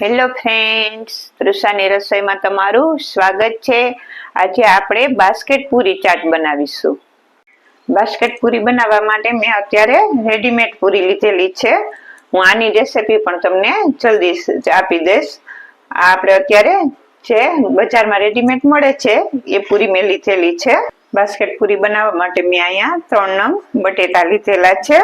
Hello friends તૃષાની રસોઈમાં તમારું સ્વાગત છે. આજે આપણે બાસ્કેટ પૂરી ચાટ બનાવીશું. બાસ્કેટ પૂરી બનાવવા માટે મેં અત્યારે રેડીમેડ પૂરી લીધેલી છે. હું આની રેસીપી પણ તમને જલ્દી આપી દઈશ. આપણે અત્યારે જે બજારમાં રેડીમેડ મળે છે, એ પૂરી મેં લીધેલી છે. બાસ્કેટ પૂરી બનાવવા માટે મેં અહીંયા ત્રણ નંગ બટેટા લીધેલા છે.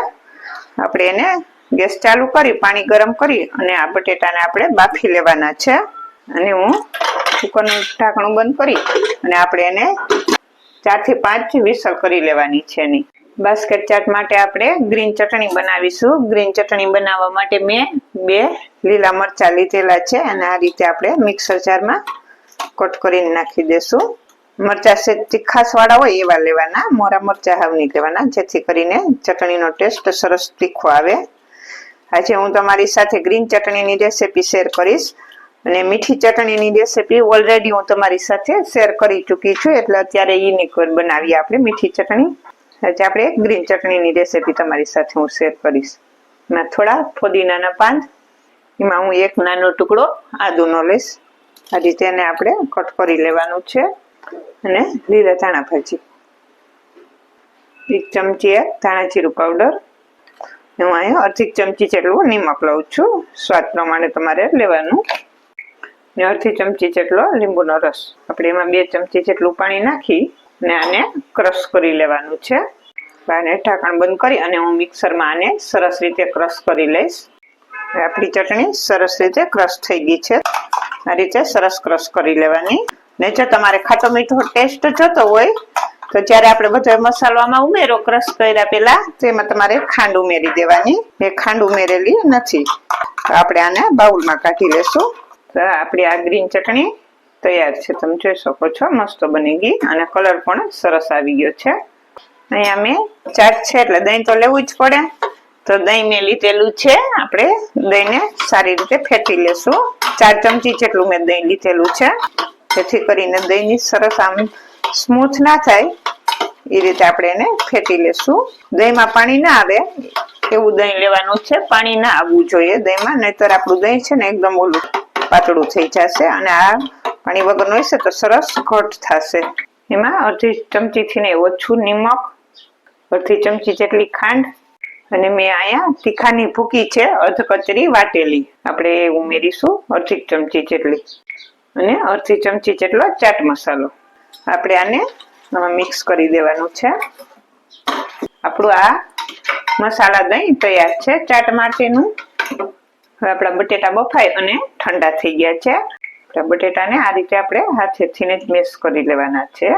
આપણે એને ગેસ ચાલુ કરી, પાણી ગરમ કરી અને આ બટેટાને આપણે બાફી લેવાના છે. અને હું કુકરનું ઢાંકણું બંધ કરી અને આપણે એને ચારથી પાંચ વિસલ કરી લેવાની છે એની. બાસ્કેટ ચાટ માટે આપણે ગ્રીન ચટણી બનાવીશું. ગ્રીન ચટણી બનાવવા માટે મેં બે લીલા મરચાં લીધેલા છે અને આ રીતે આપણે મિક્સર જારમાં કટ કરીને નાખી દેશું. મરચાં છે તીખાસવાળા હોય એવા લેવાના. મોરા મરચાં હાવ નહીં લેવાના. જેથી કરીને ચટણીનો ટેસ્ટ સરસ તીખો આવે. આજે હું તમારી સાથે ગ્રીન ચટણીની રેસીપી શેર કરીશ અને મીઠી ચટણીની રેસીપી ઓલરેડી હું તમારી સાથે શેર કરી ચૂકી છું. એટલે અત્યારે એની બનાવીએ આપણે મીઠી ચટણી. આજે આપણે ગ્રીન ચટણીની રેસીપી તમારી સાથે હું શેર કરીશ. એમાં થોડા ફોદીનાના પાન એમાં હું એક નાનો ટુકડો આદુનો લઈશ. આ રીતે એને આપણે કટ કરી લેવાનું છે અને લીલા ધાણા ભાજી. એક ચમચી એક ધાણા જીરું પાવડર હું અહીંયા અડધી ચમચી જેટલું નિમક લઉં છું. સ્વાદ પ્રમાણે તમારે લેવાનું. ને અડધી ચમચી જેટલો લીંબુનો રસ. આપણે એમાં બે ચમચી જેટલું પાણી નાખી ને આને ક્રશ કરી લેવાનું છે. આને ઢાંકણ બંધ કરી અને હું મિક્સરમાં આને સરસ રીતે ક્રશ કરી લઈશ. આપણી ચટણી સરસ રીતે ક્રશ થઈ ગઈ છે. આ રીતે સરસ ક્રશ કરી લેવાની. ને જો તમારે ખાટો મીઠો ટેસ્ટ જોતો હોય તો જ્યારે આપણે બધા મસાલામાં ઉમેરો, ક્રશ કર્યા પેલા તેમાં તમારે ખાંડ ઉમેરી દેવાની. એ ખાંડ ઉમેરેલી નથી. તો આપણે આને બાઉલમાં કાઢી લેશું. તો આપણી આ ગ્રીન ચટણી તૈયાર છે. તમે જોઈ શકો છો, મસ્ત બની ગઈ અને કલર પણ સરસ આવી ગયો છે. અહીંયા મેં ચાટ છે, એટલે દહીં તો લેવું જ પડે. તો દહીં મેં લીધેલું છે. આપણે દહીંને સારી રીતે ફેટી લેશું. ચાર ચમચી જેટલું મેં દહીં લીધેલું છે. જેથી કરીને દહીંની સરસ આમ સ્મૂથ ના થાય. એ રીતે આપણે એને ફેટી લેશું. દહીંમાં પાણી ના આવે, એવું દહીં લેવાનું છે. પાણી ના આવવું જોઈએ દહીંમાં, નહીતર આપણું દહીં છે ને એકદમ ઓલું પાતળું થઈ જશે અને આ પાણી વગરનું હશે તો સરસ ઘટ થશે. એમાં અડધી ચમચીથી ને ઓછું નિમક, અડધી ચમચી જેટલી ખાંડ અને મેં અહીંયા તીખાની ભૂકી છે અધ કચરી વાટેલી. આપણે એ ઉમેરીશું અડધી ચમચી જેટલી. અને અડધી ચમચી જેટલો ચાટ મસાલો. આપણે આને મિક્સ કરી દેવાનું છે. આપણું આ મસાલા દહીં તૈયાર છે ચાટ માટેનું. હવે આપણા બટેટા બફાય અને ઠંડા થઈ ગયા છે. આપણા બટેટાને આ રીતે આપણે હાથેથીને જ મિક્સ કરી લેવાના છે.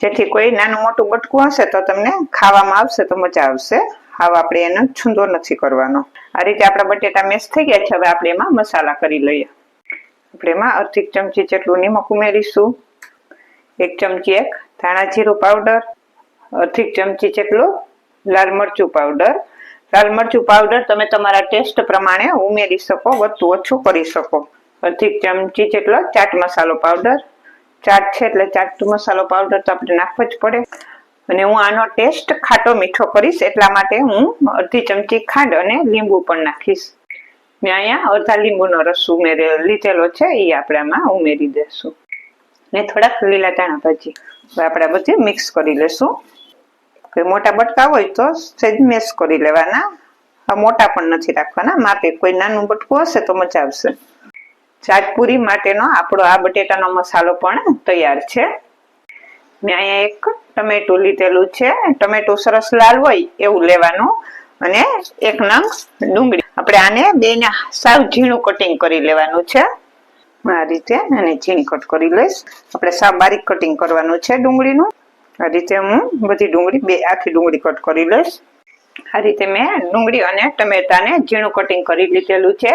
જેથી કોઈ નાનું મોટું બટકું હશે તો તમને ખાવામાં આવશે તો મજા આવશે. હાવ આપણે એનો છૂંદો નથી કરવાનો. આ રીતે આપણા બટેટા મેશ થઈ ગયા છે, હવે આપણે એમાં મસાલા કરી લઈએ. આપણે એમાં અડધી ચમચી જેટલું નિમક ઉમેરીશું. એક ચમચી એક ધાણા જીરું પાવડર અડધી ચમચી જેટલું લાલ મરચું પાવડર લાલ મરચું પાવડર તમે તમારા ટેસ્ટ પ્રમાણે ઉમેરી શકો, વધુ ઓછું કરી શકો. અડધી ચમચી જેટલો ચાટ મસાલો પાવડર ચાટ છે એટલે ચાટ મસાલો પાવડર તો આપણે નાખવો જ પડે. અને હું આનો ટેસ્ટ ખાટો મીઠો કરીશ, એટલા માટે હું અડધી ચમચી ખાંડ અને લીંબુ પણ નાખીશ. મેં અહીંયા અડધા લીંબુનો રસ ઉમેરે, લીધેલો છે એ આપણે આમાં ઉમેરી દેશું. ને થોડાક લીલા ધાણા ભાજી આપણે બધી મિક્સ કરી લેશું. કોઈ મોટા બટકા હોય તો સહેજ મેશ કરી લેવાના. મોટા પણ નથી રાખવાના. માપે કોઈ નાનું બટકું હશે તો મજા આવશે. ચાટપુરી માટેનો આપણો આ બટેટાનો મસાલો પણ તૈયાર છે. મેં અહીંયા એક ટમેટું લીધેલું છે. ટમેટું સરસ લાલ હોય એવું લેવાનું અને એક નંગ ડુંગળી. આપણે આને બેને સાવ ઝીણું કટિંગ કરી લેવાનું છે. આ રીતે અને ઝીણી કટ કરી લઈશ. આપણે સાવ બારીક કટિંગ કરવાનું છે ડુંગળીનું. આ રીતે હું બધી ડુંગળી, બે આખી ડુંગળી કટ કરી લઈશ. આ રીતે મેં ડુંગળી અને ટમેટાને ઝીણું કટિંગ કરી લીધેલું છે.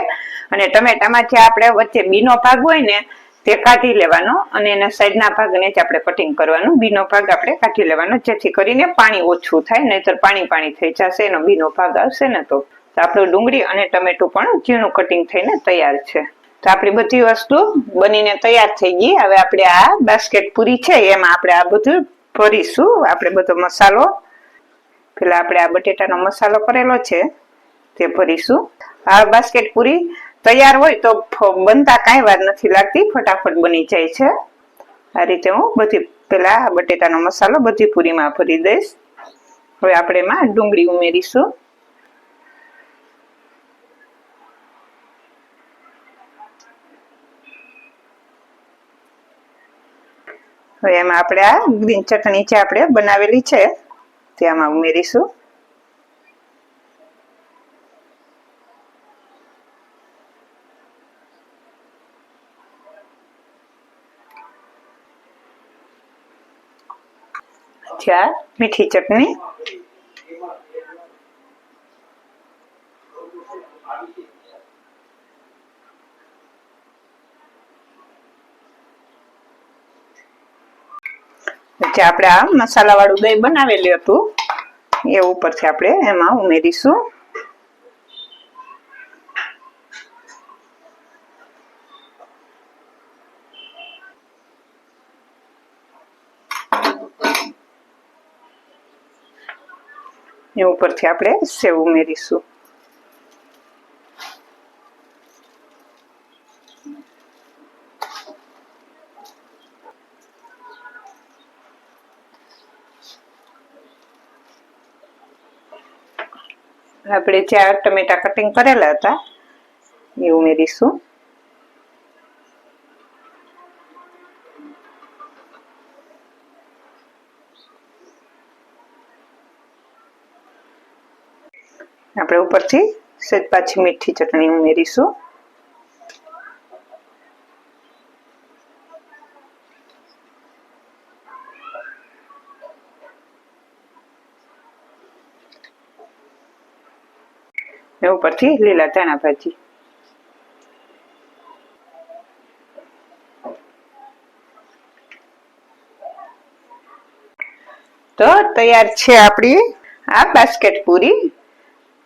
અને ટમેટામાં જે આપણે વચ્ચે બીનો ભાગ હોય ને, તે કાઢી લેવાનો અને એના સાઈડના ભાગને જ આપણે કટિંગ કરવાનું. બીનો ભાગ આપણે કાઢી લેવાનો, જેથી કરીને પાણી ઓછું થાય, નહીતર પાણી પાણી થઈ જશે, એનો બીનો ભાગ આવશે ને તો. આપણું ડુંગળી અને ટમેટું પણ ઝીણું કટિંગ થઈને તૈયાર છે. તો આપણી બધી વસ્તુ બનીને તૈયાર થઈ ગઈ. હવે આપણે આ બાસ્કેટ પૂરી છે, એમાં આપણે આ બધું ભરીશું. આપણે બધો મસાલો, પેલા આપણે આ બટેટાનો મસાલો કરેલો છે, તે ભરીશું. આ બાસ્કેટ પૂરી તૈયાર હોય તો બનતા કાંઈ વાર નથી લાગતી, ફટાફટ બની જાય છે. આ રીતે હું બધી, પેલા બટેટાનો મસાલો બધી પૂરીમાં ભરી દઈશ. હવે આપણે એમાં ડુંગળી ઉમેરીશું. હવે એમાં આપણે આ ગ્રીન ચટણી જે આપણે બનાવેલી છે તે ઉમેરીશું. મીઠી ચટણી. જે આપણે આ મસાલા વાળું દહીં બનાવેલું હતું. એ ઉપરથી આપણે એમાં ઉમેરીશું. એ ઉપરથી આપણે સેવ ઉમેરીશું. આપણે ચાર ટમેટા કટિંગ કરેલા હતા, એ ઉમેરીશું. આપણે ઉપરથી સજ પાછી મીઠી ચટણી ઉમેરીશું. ને ઉપરથી લીલા ધાણા ભાજી. તો તૈયાર છે આપણી આ બાસ્કેટ પૂરી.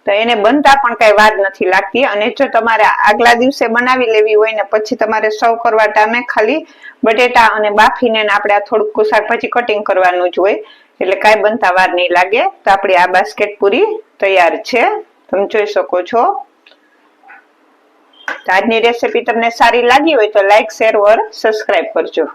તો એને બનતા પણ કઈ વાર નથી લાગતી. અને જો તમારે આગલા દિવસે બનાવી લેવી હોય ને પછી તમારે સર્વ કરવા ટામે ખાલી બટેટા અને બાફીને આપણે આ થોડુંક શાકભાજી કટિંગ કરવાનું જ હોય. એટલે કાંઈ બનતા વાર નહીં લાગે. તો આપણી આ બાસ્કેટ પૂરી તૈયાર છે. તમે જોઈ શકો છો. આજની રેસીપી તમને સારી લાગી હોય તો લાઈક શેર ઓર સબસ્ક્રાઇબ કરજો.